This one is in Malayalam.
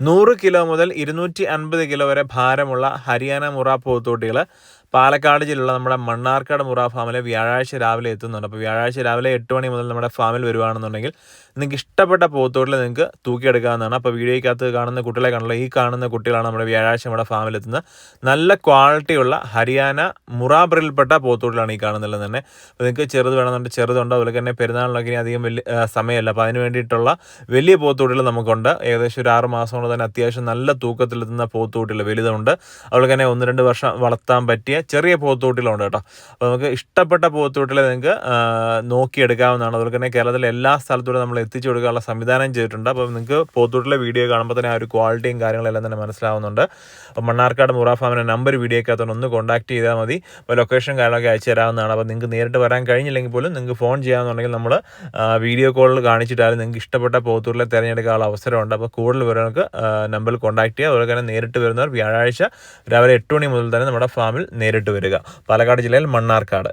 നൂറ് കിലോ മുതൽ ഇരുന്നൂറ്റി അൻപത് കിലോ വരെ ഭാരമുള്ള ഹരിയാന മുറ പോത്തോട്ടികൾ പാലക്കാട് ജില്ലയിലുള്ള നമ്മുടെ മണ്ണാർക്കാട് മുറ ഫാമിൽ വ്യാഴാഴ്ച രാവിലെ എത്തുന്നുണ്ട്. അപ്പോൾ വ്യാഴാഴ്ച രാവിലെ എട്ട് മണി മുതൽ നമ്മുടെ ഫാമിൽ വരുവാണെന്നുണ്ടെങ്കിൽ നിങ്ങൾക്ക് ഇഷ്ടപ്പെട്ട പോത്തോട്ടിൽ നിങ്ങൾക്ക് തൂക്കിയെടുക്കാവുന്നതാണ്. അപ്പോൾ വീഡിയോയ്ക്കകത്ത് കാണുന്ന കുട്ടികളെ കാണുള്ളൂ ഈ കാണുന്ന കുട്ടികളാണ് നമ്മുടെ വ്യാഴാഴ്ച നമ്മുടെ ഫാമിൽ എത്തുന്നത്. നല്ല ക്വാളിറ്റിയുള്ള ഹരിയാന മുറ ബ്രിൽപ്പെട്ട പോത്തോട്ടിലാണ് ഈ കാണുന്നുള്ളത് തന്നെ. അപ്പോൾ നിങ്ങൾക്ക് ചെറുത് വേണമെന്നുണ്ട് ചെറുതുണ്ട്. അതുപോലെ തന്നെ പെരുന്നാളിനൊക്കെ ഇനി അധികം വലിയ സമയമല്ല. അപ്പോൾ അതിന് വേണ്ടിയിട്ടുള്ള വലിയ പോത്തോട്ടികൾ നമുക്കുണ്ട്. ഏകദേശം ഒരു ആറ് മാസം കൊണ്ട് തന്നെ അത്യാവശ്യം നല്ല തൂക്കത്തിലെത്തുന്ന പോത്തോട്ടികൾ വലുതുണ്ട്. അതുപോലെ തന്നെ ഒന്ന് രണ്ട് വർഷം വളർത്താൻ പറ്റിയ ചെറിയ പോത്തോട്ടിലുണ്ട് കേട്ടോ. അപ്പോൾ നമുക്ക് ഇഷ്ടപ്പെട്ട പോത്തോട്ടിൽ നിങ്ങൾക്ക് നോക്കിയെടുക്കാവുന്നതാണ്. അതുപോലെ തന്നെ കേരളത്തിലെ എല്ലാ സ്ഥലത്തൂടെ നമ്മൾ എത്തിച്ചു കൊടുക്കാനുള്ള സംവിധാനം ചെയ്തിട്ടുണ്ട്. അപ്പോൾ നിങ്ങൾക്ക് പോത്തോട്ടിലെ വീഡിയോ കാണുമ്പോൾ തന്നെ ആ ഒരു ക്വാളിറ്റിയും കാര്യങ്ങളെല്ലാം തന്നെ മനസ്സിലാവുന്നുണ്ട്. അപ്പോൾ മണ്ണാർക്കാട് മുറ ഫാമിന്റെ നമ്പർ വീഡിയോക്കകത്തോണ്ട് ഒന്ന് കോൺടാക്ട് ചെയ്താൽ മതി. അപ്പോൾ ലൊക്കേഷൻ കാര്യങ്ങളൊക്കെ അയച്ചു തരാവുന്നതാണ്. അപ്പോൾ നിങ്ങൾക്ക് നേരിട്ട് വരാൻ കഴിഞ്ഞില്ലെങ്കിൽ പോലും നിങ്ങൾക്ക് ഫോൺ ചെയ്യാമെന്നുണ്ടെങ്കിൽ നമ്മൾ വീഡിയോ കോളിൽ കാണിച്ചിട്ടാലും നിങ്ങൾക്ക് ഇഷ്ടപ്പെട്ട പോത്തൂരിലെ തിരഞ്ഞെടുക്കാനുള്ള അവസരമുണ്ട്. അപ്പോൾ കൂടുതൽ വിവരങ്ങൾക്ക് നമ്പറിൽ കോൺടാക്ട് ചെയ്യുക. അതുപോലെ തന്നെ നേരിട്ട് വരുന്നവർ വ്യാഴാഴ്ച രാവിലെ എട്ട് മണി മുതൽ തന്നെ നമ്മുടെ ഫാമിൽ നേരിട്ട് വരിക. പാലക്കാട് ജില്ലയിൽ മണ്ണാർക്കാട്.